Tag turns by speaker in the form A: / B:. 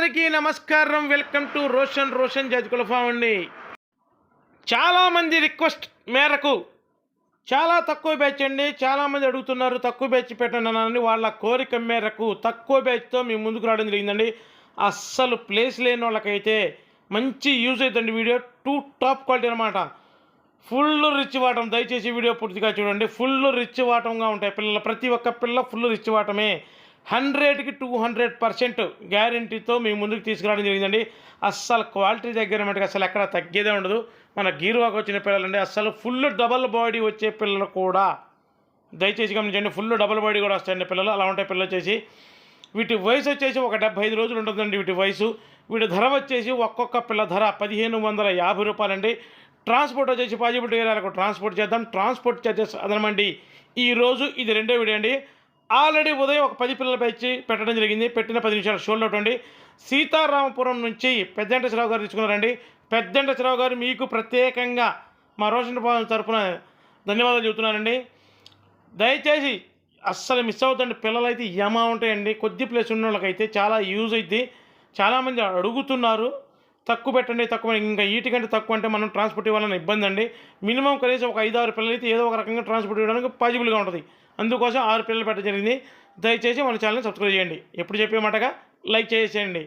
A: అందరికీ నమస్కారం. Welcome to Roshan Roshan జజ్కుల కులఫామ్ అండి చాలామంది రిక్వెస్ట్ మేరకు చాలా తక్కువ బ్యాచ్ అండి. చాలామంది అడుగుతున్నారు తక్కువ బ్యాచ్ పెట్టండి వాళ్ళ కోరిక మేరకు తక్కువ బ్యాచ్తో మీ ముందుకు రావడం జరిగిందండి. అస్సలు ప్లేస్ లేని వాళ్ళకైతే మంచి యూజ్ అవుతుంది వీడియో. టూ టాప్ క్వాలిటీ అనమాట ఫుల్ రిచ్ వాటం. దయచేసి వీడియో పూర్తిగా చూడండి. ఫుల్ రిచ్ వాటంగా ఉంటాయి పిల్లలు. ప్రతి ఒక్క పిల్ల ఫుల్ రిచ్ వాటమే. హండ్రెడ్కి టూ హండ్రెడ్ పర్సెంట్ గ్యారంటీతో మీ ముందుకు తీసుకురావడం జరిగిందండి. అస్సలు క్వాలిటీ దగ్గర మటుకు అసలు ఎక్కడ తగ్గేదే ఉండదు. మన గీరువాకు వచ్చిన పిల్లలండి అస్సలు ఫుల్ డబల్ బాడీ వచ్చే పిల్లలు కూడా దయచేసి గమనించండి ఫుల్ డబల్ బాడీ కూడా వస్తాయండి పిల్లలు. అలా ఉంటాయి పిల్లలు వచ్చేసి. వీటి వయసు వచ్చేసి ఒక డెబ్బై ఐదు రోజులు ఉంటుందండి వీటి వయసు. వీటి ధర వచ్చేసి ఒక్కొక్క పిల్ల ధర పదిహేను వందల యాభై రూపాయలండి. ట్రాన్స్పోర్ట్ వచ్చేసి పాజిబిలిటీ ఏరియాలకు ట్రాన్స్పోర్ట్ చేద్దాం. ట్రాన్స్పోర్ట్ చార్జెస్ అదనమండి. ఈరోజు ఇది రెండో వీడియో అండి. ఆల్రెడీ ఉదయం ఒక పది పిల్లల పెంచి పెట్టడం జరిగింది. పెట్టిన పది నిమిషాలు షోలో అవుట్ సీతారామపురం నుంచి పెద్దంటేశ్వరరావు గారు తీసుకున్నారండి. పెద్దంటేశ్వరరావు గారు మీకు ప్రత్యేకంగా మా రోషన్ భవన్ తరఫున ధన్యవాదాలు చెబుతున్నానండి. దయచేసి అస్సలు మిస్ అవుతుంది పిల్లలైతే యమా ఉంటాయండి. కొద్ది ప్లేస్ ఉన్న వాళ్ళకైతే చాలా యూజ్ అవుతుంది చాలామంది అడుగుతున్నారు. తక్కువ పెట్టండి తక్కువ ఇంకా వీటికంటే తక్కువ అంటే మనం ట్రాన్స్పోర్ట్ ఇవ్వాలని ఇబ్బంది అండి. మినిమం కనీసం ఒక ఐదు ఆరు పిల్లలైతే ఏదో ఒక రకంగా ట్రాన్స్పోర్ట్ ఇవ్వడానికి పాజిబుల్గా ఉంటుంది. అందుకోసం ఆరు పిల్లలు పెట్టడం జరిగింది. దయచేసి మన ఛానల్ని సబ్స్క్రైబ్ చేయండి. ఎప్పుడు చెప్పే మాటగా లైక్ చేసేయండి.